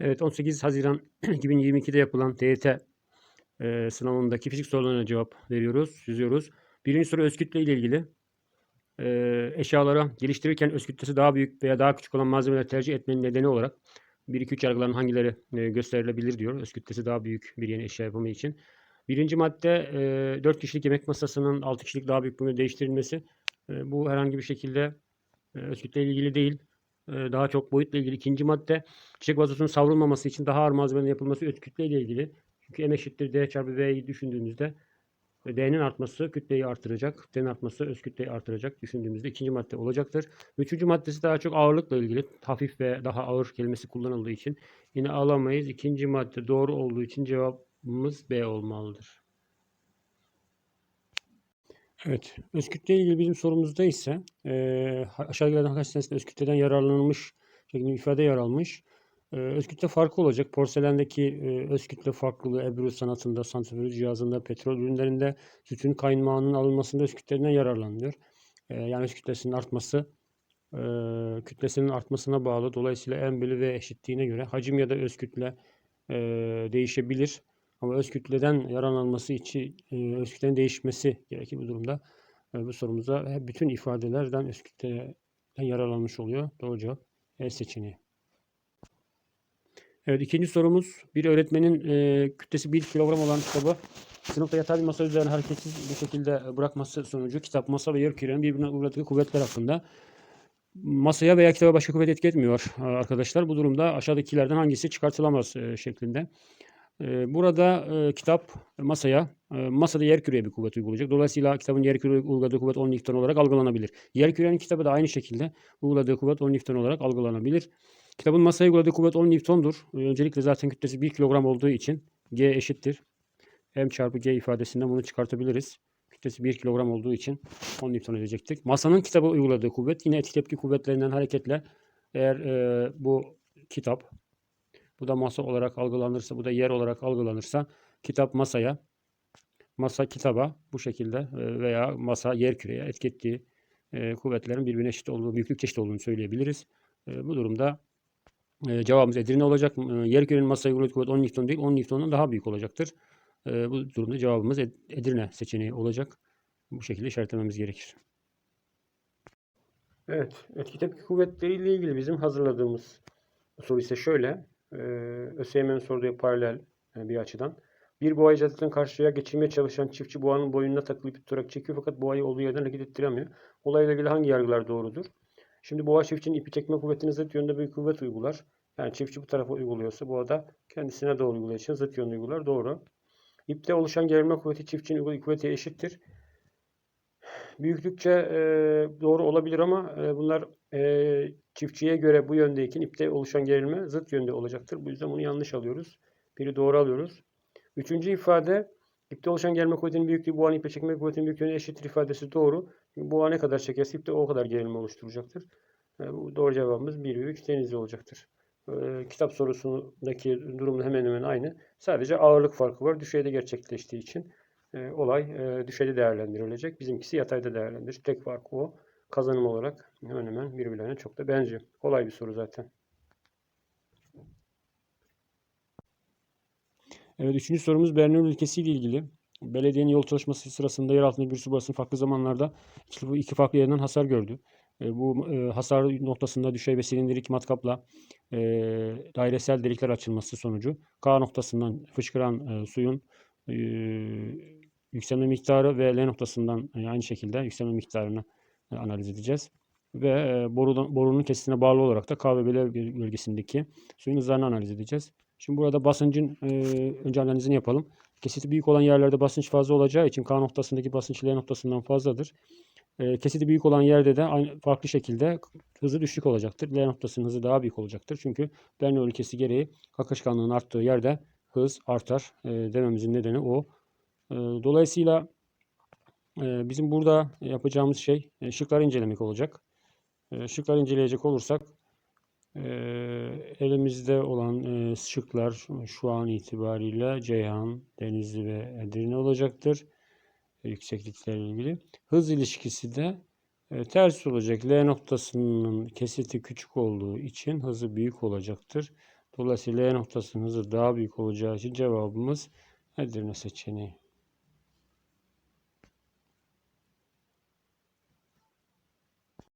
Evet 18 Haziran 2022'de yapılan TYT e, sınavındaki fizik sorularına cevap veriyoruz, çözüyoruz. Birinci soru öz kütle ile ilgili. E, eşyalara geliştirirken öz kütlesi daha büyük veya daha küçük olan malzemeler tercih etmenin nedeni olarak 1-2-3 yargıların hangileri e, gösterilebilir diyor. Öz kütlesi daha büyük bir yeni eşya yapımı için. Birinci madde e, 4 kişilik yemek masasının 6 kişilik daha büyük boyuna değiştirilmesi. E, bu herhangi bir şekilde e, öz kütle ile ilgili değil. Daha çok boyutla ilgili. İkinci madde çiçek vazosunun savrulmaması için daha ağır malzemenin yapılması öz kütle ile ilgili. Çünkü M eşittir D çarpı V'yi düşündüğümüzde e, D'nin artması kütleyi artıracak. D'nin artması öz kütleyi artıracak düşündüğümüzde ikinci madde olacaktır. Üçüncü maddesi daha çok ağırlıkla ilgili. Hafif ve daha ağır kelimesi kullanıldığı için yine alamayız. İkinci madde doğru olduğu için cevabımız B olmalıdır. Evet, öz kütle ile ilgili bizim sorumuzda ise e, aşağıdakilerden hangisinde öz kütleden yararlanılmış şeklinde ifade yer almış. E, öz kütle farkı olacak. Porselendeki e, öz kütle farklılığı Ebru sanatında, santrifüj cihazında, petrol ürünlerinde sütün kaymağının alınmasında öz kütleden yararlanılıyor. E, yani öz kütlesinin artması e, kütlesinin artmasına bağlı. Dolayısıyla M bölü V eşitliğine göre hacim ya da öz kütle e, değişebilir. Ama öz kütleden yararlanması için e, öz kütlenin değişmesi gerekir bu durumda. E, bu sorumuza bütün ifadelerden öz kütleden yararlanmış oluyor. Doğru cevap E seçeneği. Evet ikinci sorumuz bir öğretmenin e, kütlesi 1 kilogram olan kitabı sınıfta yatay bir masa üzerine hareketsiz bir şekilde bırakması sonucu kitap, masa ve yer kürenin birbirine uğradığı kuvvetler hakkında masaya veya kitaba başka kuvvet etki etmiyor e, arkadaşlar. Bu durumda aşağıdakilerden hangisi çıkartılamaz e, şeklinde. E, burada e, kitap masaya, e, masada yer küreye bir kuvvet uygulayacak. Dolayısıyla kitabın yer küreye uyguladığı kuvvet 10 Newton olarak algılanabilir. Yer kürenin kitabı da aynı şekilde uyguladığı kuvvet 10 Newton olarak algılanabilir. Kitabın masaya uyguladığı kuvvet 10 Newton'dur. E, öncelikle zaten kütlesi 1 kilogram olduğu için G eşittir. M çarpı G ifadesinden bunu çıkartabiliriz. Kütlesi 1 kilogram olduğu için 10 Newton edecektir. Masanın kitaba uyguladığı kuvvet yine etki tepki kuvvetlerinden hareketle eğer e, bu kitap bu da masa olarak algılanırsa, bu da yer olarak algılanırsa kitap masaya, masa kitaba bu şekilde e, veya masa yer küreye etki ettiği e, kuvvetlerin birbirine eşit olduğu, büyüklük çeşit olduğunu söyleyebiliriz. E, bu durumda cevabımız Edirne olacak. Yer kürenin masaya uyguladığı kuvvet 10 Newton değil, 10 Newton'dan daha büyük olacaktır. Bu durumda cevabımız Edirne seçeneği olacak. Bu şekilde işaretlememiz gerekir. Evet, etki tepki kuvvetleriyle ilgili bizim hazırladığımız soru ise şöyle. Ee, ÖSYM'nin sorduğu paralel e, bir açıdan. Bir boğayı caddeden karşıya geçirmeye çalışan çiftçi boğanın boynuna takılıp tutarak çekiyor fakat boğayı olduğu yerden hareket ettiremiyor. Olayla ilgili hangi yargılar doğrudur? Şimdi boğa çiftçinin ipi çekme kuvvetine zıt yönde bir kuvvet uygular. Yani çiftçi bu tarafa uyguluyorsa boğa da kendisine doğru uygulayacağı zıt yönde uygular. Doğru. İpte oluşan gerilme kuvveti çiftçinin uyguladığı kuvvete eşittir. Büyüklükçe e, doğru olabilir ama e, bunlar e, çiftçiye göre bu yöndeyken ipte oluşan gerilme zıt yönde olacaktır. Bu yüzden bunu yanlış alıyoruz. Biri doğru alıyoruz. Üçüncü ifade ipte oluşan gerilme kuvvetinin büyüklüğü buğanın ipe çekme kuvvetinin büyüklüğüne eşittir ifadesi doğru. Çünkü buğa ne kadar çekerse ipte o kadar gerilme oluşturacaktır. E, bu doğru cevabımız 1 ve 3 denizli olacaktır. E, kitap sorusundaki durumla hemen hemen aynı. Sadece ağırlık farkı var. Düşeyde gerçekleştiği için e, olay e, düşeyde değerlendirilecek. Bizimkisi yatayda değerlendirir. Tek fark o. Kazanım olarak hemen hemen birbirlerine çok da benziyor. Kolay bir soru zaten. Evet, üçüncü sorumuz Bernoulli ilkesi ile ilgili. Belediyenin yol çalışması sırasında yer altında bir su borusunun farklı zamanlarda iki farklı yerinden hasar gördü. E, bu e, hasar noktasında düşey ve silindirik matkapla e, dairesel delikler açılması sonucu K noktasından fışkıran e, suyun e, yükselme miktarı ve L noktasından e, aynı şekilde yükselme miktarını e, analiz edeceğiz. Ve e, borudan, borunun kesitine bağlı olarak da K ve L bölgesindeki suyun hızlarını analiz edeceğiz. Şimdi burada basıncın e, önce analizini yapalım. Kesiti büyük olan yerlerde basınç fazla olacağı için K noktasındaki basınç L noktasından fazladır. Kesiti büyük olan yerde de aynı, farklı şekilde hızı düşük olacaktır. L noktasının hızı daha büyük olacaktır. Çünkü Bernoulli ilkesi gereği akışkanlığın arttığı yerde hız artar dememizin nedeni o. Dolayısıyla bizim burada yapacağımız şey şıkları incelemek olacak. Şıkları inceleyecek olursak elimizde olan şıklar şu an itibariyle Ceyhan, Denizli ve Edirne olacaktır. Yüksekliklerle ilgili. Hız ilişkisi de ters olacak. L noktasının kesiti küçük olduğu için hızı büyük olacaktır. Dolayısıyla L noktasının hızı daha büyük olacağı için cevabımız Edirne seçeneği.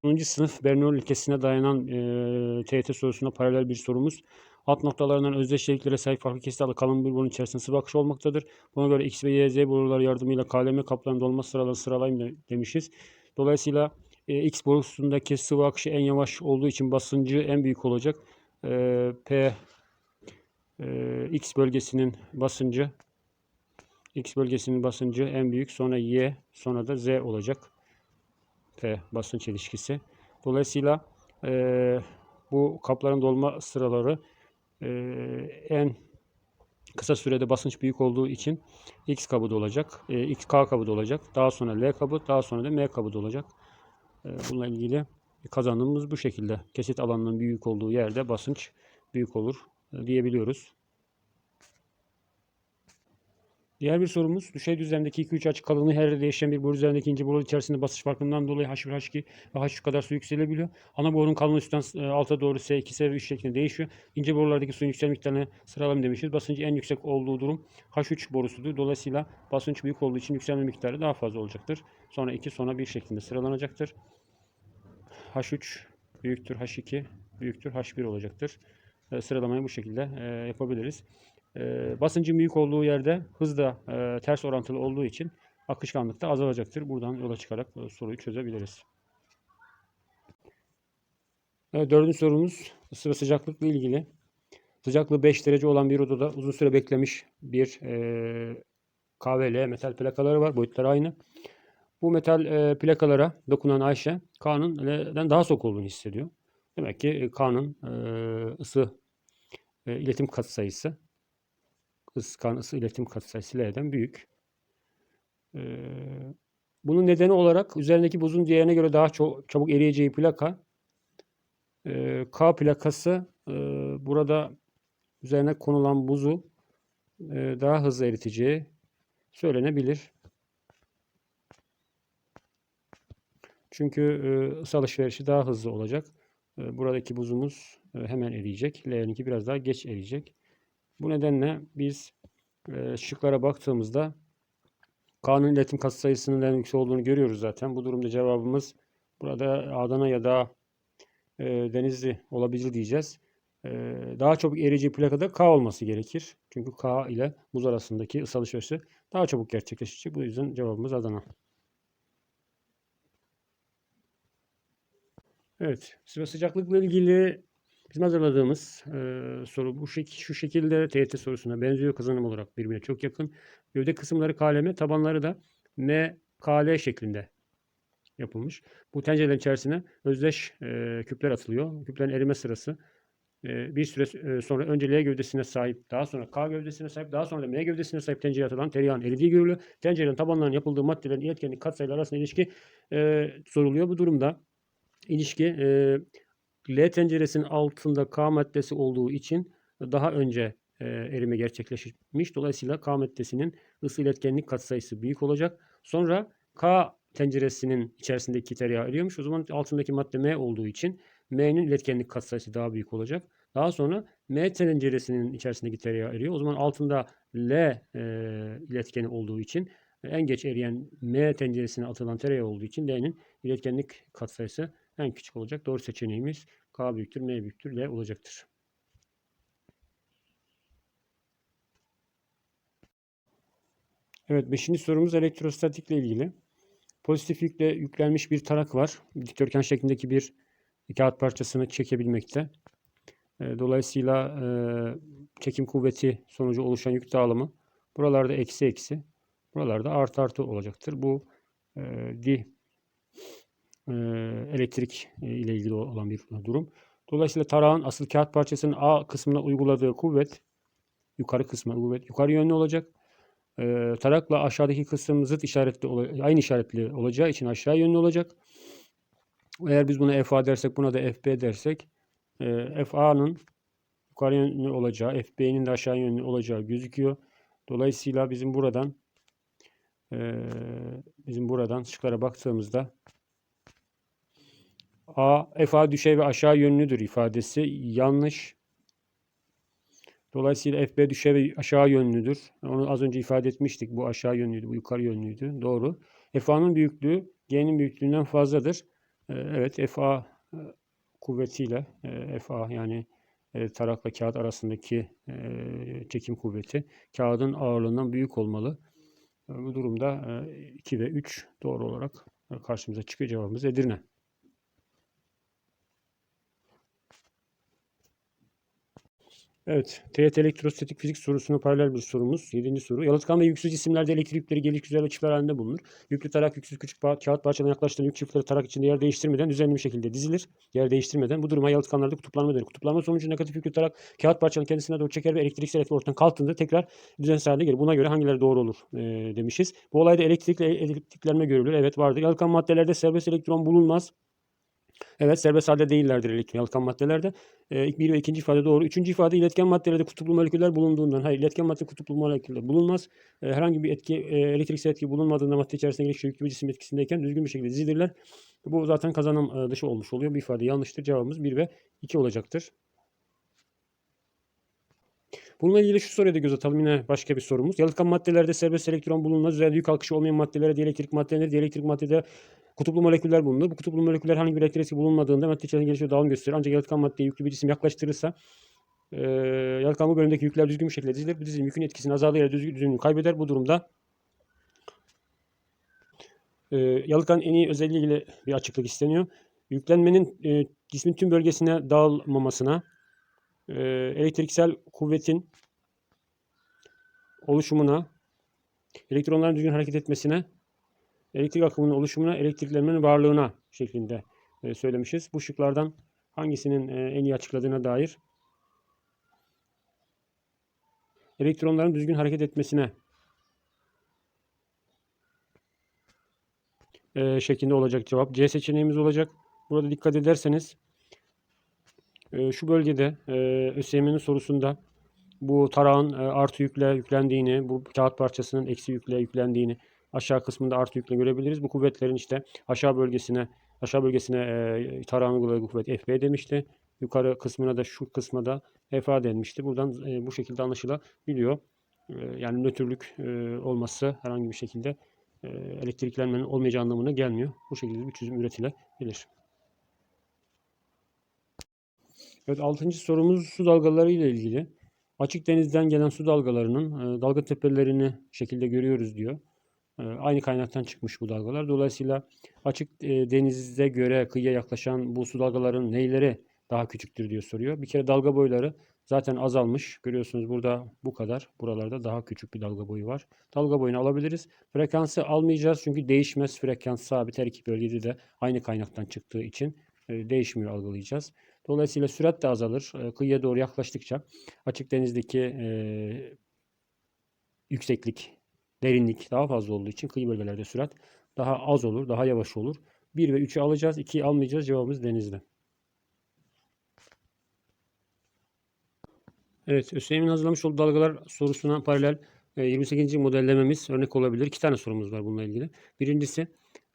Onuncu sınıf Bernoulli ilkesine dayanan e, TYT sorusuna paralel bir sorumuz. Alt noktalarından özdeşliklere sahip farklı kesit alı kalın bir borunun içerisinde sıvı akışı olmaktadır. Buna göre X ve Y, Z boruları yardımıyla KLM kaplarının dolma sıraları sıralayın de- demişiz. Dolayısıyla e, X borusundaki sıvı akışı en yavaş olduğu için basıncı en büyük olacak. E, P e, X bölgesinin basıncı X bölgesinin basıncı en büyük sonra Y sonra da Z olacak. P basınç ilişkisi. Dolayısıyla e, bu kapların dolma sıraları e, en kısa sürede basınç büyük olduğu için X kabı da olacak. E, X K kabı da olacak. Daha sonra L kabı, daha sonra da M kabı da olacak. E, bununla ilgili kazanımımız bu şekilde. Kesit alanının büyük olduğu yerde basınç büyük olur e, diyebiliyoruz. Diğer bir sorumuz düşey düzlemdeki 2-3 açı kalınlığı her yerde değişen bir boru üzerindeki ince boru içerisinde basınç farkından dolayı H1, H2 ve H3 kadar su yükselebiliyor. Ana borunun kalınlığı üstten e, alta doğru S2, S ve 3 şeklinde değişiyor. İnce borulardaki suyun yüksel miktarını sıralım demişiz. Basıncı en yüksek olduğu durum H3 borusudur. Dolayısıyla basınç büyük olduğu için yükselme miktarı daha fazla olacaktır. Sonra 2 sonra 1 şeklinde sıralanacaktır. H3 büyüktür H2 büyüktür H1 olacaktır. E, Sıralamayı bu şekilde e, yapabiliriz. E, basıncın büyük olduğu yerde hız da e, ters orantılı olduğu için akışkanlık da azalacaktır. Buradan yola çıkarak soruyu çözebiliriz. Evet, dördüncü sorumuz ısı ve sıcaklıkla ilgili. Sıcaklığı 5 derece olan bir odada uzun süre beklemiş bir e, KVL metal plakaları var. Boyutları aynı. Bu metal e, plakalara dokunan Ayşe L'den daha soğuk olduğunu hissediyor. Demek ki e, K'nın e, ısı e, iletim katsayısı ısı, kan ısı iletim katsayısı L'den büyük. E, bunun nedeni olarak üzerindeki buzun diğerine göre daha çok çabuk eriyeceği plaka e, K plakası e, burada üzerine konulan buzu e, daha hızlı eriteceği söylenebilir. Çünkü e, ısı alışverişi daha hızlı olacak. E, buradaki buzumuz hemen eriyecek. L'ninki biraz daha geç eriyecek. Bu nedenle biz e, şıklara baktığımızda K'nın iletim katsayısının en yüksek olduğunu görüyoruz zaten. Bu durumda cevabımız burada Adana ya da e, Denizli olabilir diyeceğiz. E, daha çabuk erici plakada K olması gerekir. Çünkü K ile buz arasındaki ısı alışverişi daha çabuk gerçekleşecek. Bu yüzden cevabımız Adana. Evet, sıvı sıcaklıkla ilgili bizim hazırladığımız e, soru bu şek şu şekilde TYT sorusuna benziyor kazanım olarak birbirine çok yakın. Gövde kısımları KLM, tabanları da MKL şeklinde yapılmış. Bu tencerelerin içerisine özdeş e, küpler atılıyor. Küplerin erime sırası e, bir süre sonra önce L gövdesine sahip, daha sonra K gövdesine sahip, daha sonra da M gövdesine sahip tencereye atılan tereyağın eridiği görülüyor. Tencerenin tabanlarının yapıldığı maddelerin iletkenlik katsayıları arasında ilişki e, soruluyor. Bu durumda ilişki e, L tenceresinin altında K maddesi olduğu için daha önce e, erime gerçekleşmiş. Dolayısıyla K maddesinin ısı iletkenlik katsayısı büyük olacak. Sonra K tenceresinin içerisindeki tereyağı eriyormuş. O zaman altındaki madde M olduğu için M'nin iletkenlik katsayısı daha büyük olacak. Daha sonra M tenceresinin içerisindeki tereyağı eriyor. O zaman altında L e, iletkeni olduğu için en geç eriyen M tenceresine atılan tereyağı olduğu için L'nin iletkenlik katsayısı en küçük olacak. Doğru seçeneğimiz K büyüktür, M büyüktür, L olacaktır. Evet, beşinci sorumuz elektrostatikle ilgili. Pozitif yükle yüklenmiş bir tarak var. Dikdörtgen şeklindeki bir kağıt parçasını çekebilmekte. E, Dolayısıyla e, çekim kuvveti sonucu oluşan yük dağılımı buralarda eksi eksi, buralarda artı artı olacaktır. Bu e, di elektrik e, ile ilgili olan bir durum. Dolayısıyla tarağın asıl kağıt parçasının A kısmına uyguladığı kuvvet yukarı kısmına kuvvet yukarı yönlü olacak. Tarakla aşağıdaki kısım zıt işaretli aynı işaretli olacağı için aşağı yönlü olacak. Eğer biz buna FA dersek buna da FB dersek FA'nın yukarı yönlü olacağı, FB'nin de aşağı yönlü olacağı gözüküyor. Dolayısıyla bizim buradan bizim buradan şıklara baktığımızda A, FA düşey ve aşağı yönlüdür ifadesi yanlış. Dolayısıyla FB düşe ve aşağı yönlüdür. Onu az önce ifade etmiştik. Bu aşağı yönlüydü, bu yukarı yönlüydü. Doğru. FA'nın büyüklüğü G'nin büyüklüğünden fazladır. Ee, Evet, FA e, kuvvetiyle e, FA yani e, tarakla kağıt arasındaki çekim kuvveti kağıdın ağırlığından büyük olmalı. Bu durumda 2 ve 3 doğru olarak karşımıza çıkıyor. Cevabımız Edirne. Evet, TYT elektrostatik fizik sorusuna paralel bir sorumuz. 7. soru. Yalıtkan ve yüksüz cisimlerde elektrik yükleri geliş güzel çiftler halinde bulunur. Yüklü tarak yüksüz küçük pa- kağıt parçalarına yaklaştığında yük çiftleri tarak içinde yer değiştirmeden düzenli bir şekilde dizilir. Yer değiştirmeden. Bu duruma yalıtkanlarda kutuplanma denir. Kutuplanma sonucu negatif yüklü tarak kağıt parçanın kendisine doğru çeker ve elektriksel etki ortadan kalktığında tekrar düzensiz hale gelir. Buna göre hangileri doğru olur e, demişiz. Bu olayda elektrikle elektriklenme görülür. Evet vardır. Yalıtkan maddelerde serbest elektron bulunmaz. Evet serbest halde değillerdir elektron yalıtkan maddelerde. Ee, ilk bir ve ikinci ifade doğru. Üçüncü ifade iletken maddelerde kutuplu moleküller bulunduğundan. Hayır iletken madde kutuplu moleküller bulunmaz. Ee, herhangi bir etki, e, elektriksel etki bulunmadığında madde içerisinde gelişiyor yüklü bir cisim etkisindeyken düzgün bir şekilde dizilirler. Bu zaten kazanım e, dışı olmuş oluyor. Bu ifade yanlıştır. Cevabımız 1 ve 2 olacaktır. Bununla ilgili şu soruya da göz atalım. Yine başka bir sorumuz. Yalıtkan maddelerde serbest elektron bulunmaz. Özel yük akışı olmayan maddelere dielektrik madde denir. Dielektrik maddede kutuplu moleküller bulunur. Bu kutuplu moleküller herhangi bir elektrik bulunmadığında madde içerisinde gelişiyor dağılım gösterir. Ancak yalıtkan maddeye yüklü bir cisim yaklaştırırsa e, yalıtkan bu bölümdeki yükler düzgün bir şekilde dizilir. Bu dizilim yükün etkisini azaltarak düzgün düzgünlüğünü kaybeder. Bu durumda e, yalıtkan en iyi özelliği ile bir açıklık isteniyor. Yüklenmenin e, cismin tüm bölgesine dağılmamasına, e, elektriksel kuvvetin oluşumuna, elektronların düzgün hareket etmesine, elektrik akımının oluşumuna, elektriklenmenin varlığına şeklinde e, söylemişiz. Bu şıklardan hangisinin e, en iyi açıkladığına dair elektronların düzgün hareket etmesine e, şeklinde olacak cevap. C seçeneğimiz olacak. Burada dikkat ederseniz şu bölgede ÖSYM'nin sorusunda bu tarağın artı yükle yüklendiğini, bu kağıt parçasının eksi yükle yüklendiğini aşağı kısmında artı yükle görebiliriz. Bu kuvvetlerin işte aşağı bölgesine aşağı bölgesine e, tarağın uyguladığı kuvvet FB demişti. Yukarı kısmına da şu kısmına da FA denmişti. Buradan e, bu şekilde anlaşılabiliyor. E, yani nötrlük e, olması herhangi bir şekilde e, elektriklenmenin olmayacağı anlamına gelmiyor. Bu şekilde bir çözüm üretilebilir. Evet, altıncı sorumuz su dalgaları ile ilgili. Açık denizden gelen su dalgalarının e, dalga tepelerini şekilde görüyoruz diyor. E, aynı kaynaktan çıkmış bu dalgalar. Dolayısıyla açık e, denizde göre kıyıya yaklaşan bu su dalgaların neyleri daha küçüktür diyor soruyor. Bir kere dalga boyları zaten azalmış. Görüyorsunuz burada bu kadar. Buralarda daha küçük bir dalga boyu var. Dalga boyunu alabiliriz. Frekansı almayacağız çünkü değişmez. Frekans sabit her iki bölgede de aynı kaynaktan çıktığı için e, değişmiyor algılayacağız. Dolayısıyla sürat de azalır. E, Kıyıya doğru yaklaştıkça açık denizdeki yükseklik, derinlik daha fazla olduğu için kıyı bölgelerde sürat daha az olur, daha yavaş olur. 1 ve 3'ü alacağız, 2'yi almayacağız. Cevabımız denizde. Evet, ÖSYM'in hazırlamış olduğu dalgalar sorusuna paralel e, 28. modellememiz örnek olabilir. İki tane sorumuz var bununla ilgili. Birincisi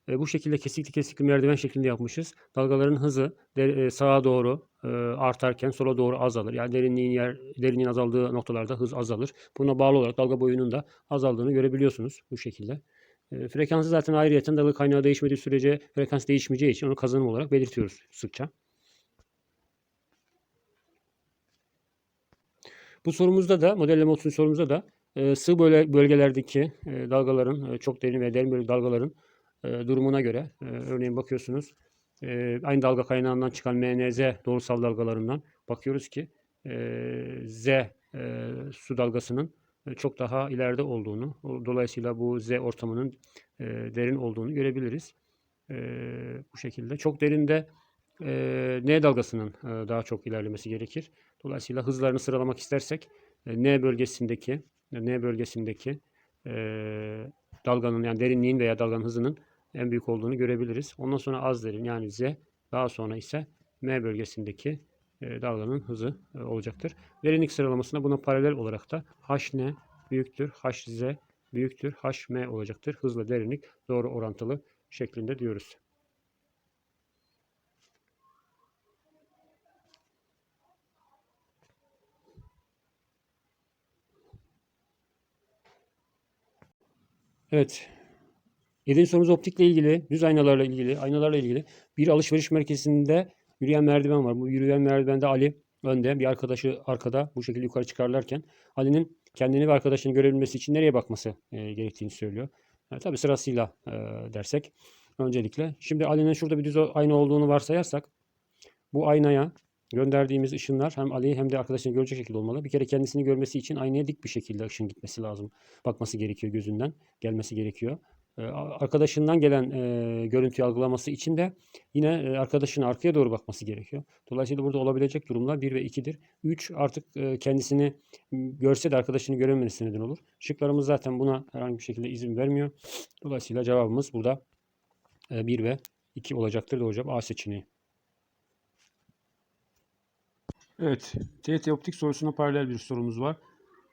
e, bu şekilde kesikli kesikli merdiven şeklinde yapmışız. Dalgaların hızı de- e, sağa doğru e, artarken sola doğru azalır. Yani derinliğin yer derinliğin azaldığı noktalarda hız azalır. Buna bağlı olarak dalga boyunun da azaldığını görebiliyorsunuz bu şekilde. E, frekansı zaten ayrıyeten dalga kaynağı değişmediği sürece frekans değişmeyeceği için onu kazanım olarak belirtiyoruz sıkça. Bu sorumuzda da modelleme olsun sorumuzda da e, sığ bölgelerdeki e, dalgaların e, çok derin ve derin böyle dalgaların e, durumuna göre e, örneğin bakıyorsunuz e, aynı dalga kaynağından çıkan MNZ doğrusal dalgalarından bakıyoruz ki e, Z e, su dalgasının e, çok daha ileride olduğunu dolayısıyla bu Z ortamının e, derin olduğunu görebiliriz. E, bu şekilde çok derinde e, N dalgasının e, daha çok ilerlemesi gerekir. Dolayısıyla hızlarını sıralamak istersek e, N bölgesindeki N bölgesindeki e, dalganın yani derinliğin veya dalganın hızının en büyük olduğunu görebiliriz. Ondan sonra az derin yani Z daha sonra ise M bölgesindeki e, dalganın hızı e, olacaktır. Derinlik sıralamasında buna paralel olarak da HN büyüktür, HZ büyüktür, HM olacaktır. Hızla derinlik doğru orantılı şeklinde diyoruz. Evet, Yedinci sorumuz optikle ilgili, düz aynalarla ilgili, aynalarla ilgili bir alışveriş merkezinde yürüyen merdiven var. Bu yürüyen merdivende Ali önde, bir arkadaşı arkada bu şekilde yukarı çıkarlarken Ali'nin kendini ve arkadaşını görebilmesi için nereye bakması e, gerektiğini söylüyor. E, tabii sırasıyla e, dersek öncelikle. Şimdi Ali'nin şurada bir düz ayna olduğunu varsayarsak bu aynaya gönderdiğimiz ışınlar hem Ali'yi hem de arkadaşını görecek şekilde olmalı. Bir kere kendisini görmesi için aynaya dik bir şekilde ışın gitmesi lazım. Bakması gerekiyor gözünden. Gelmesi gerekiyor. Ee, arkadaşından gelen e, görüntüyü algılaması için de yine e, arkadaşının arkaya doğru bakması gerekiyor. Dolayısıyla burada olabilecek durumlar 1 ve 2'dir. 3 artık e, kendisini görse de arkadaşını görememesi neden olur. Şıklarımız zaten buna herhangi bir şekilde izin vermiyor. Dolayısıyla cevabımız burada 1 ve 2 olacaktır. Doğru cevap A seçeneği. Evet, TET optik sorusuna paralel bir sorumuz var.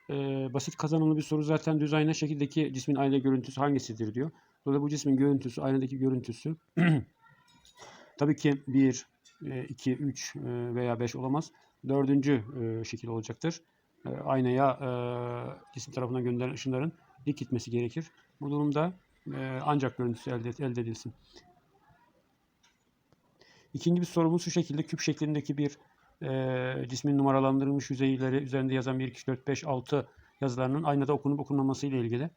Ee, basit kazanımlı bir soru zaten düz ayna şekildeki cismin ayna görüntüsü hangisidir diyor. Dolayısıyla bu cismin görüntüsü, aynadaki görüntüsü tabii ki 1, 2, 3 veya 5 olamaz. Dördüncü e, şekil olacaktır. E, aynaya e, cisim tarafından gönderilen ışınların dik gitmesi gerekir. Bu durumda e, ancak görüntüsü elde, elde edilsin. İkinci bir sorumuz şu şekilde küp şeklindeki bir e, cismin numaralandırılmış yüzeyleri üzerinde yazan 1, 2, 3, 4, 5, 6 yazılarının aynada okunup okunmaması ile ilgili.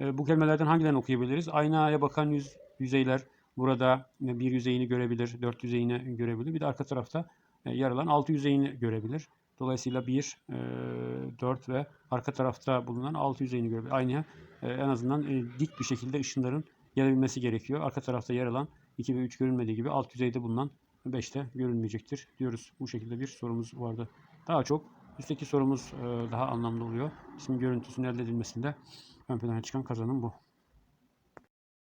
E, bu kelimelerden hangilerini okuyabiliriz? Aynaya bakan yüz, yüzeyler burada bir yüzeyini görebilir, dört yüzeyini görebilir. Bir de arka tarafta e, yer alan altı yüzeyini görebilir. Dolayısıyla 1, e, 4 ve arka tarafta bulunan 6 yüzeyini görebilir. E, en azından dik bir şekilde ışınların gelebilmesi gerekiyor. Arka tarafta yer alan 2 ve 3 görünmediği gibi alt yüzeyde bulunan 5'te görünmeyecektir diyoruz. Bu şekilde bir sorumuz vardı. Daha çok üstteki sorumuz e, daha anlamlı oluyor. İsmin görüntüsünün elde edilmesinde ön plana çıkan kazanım bu.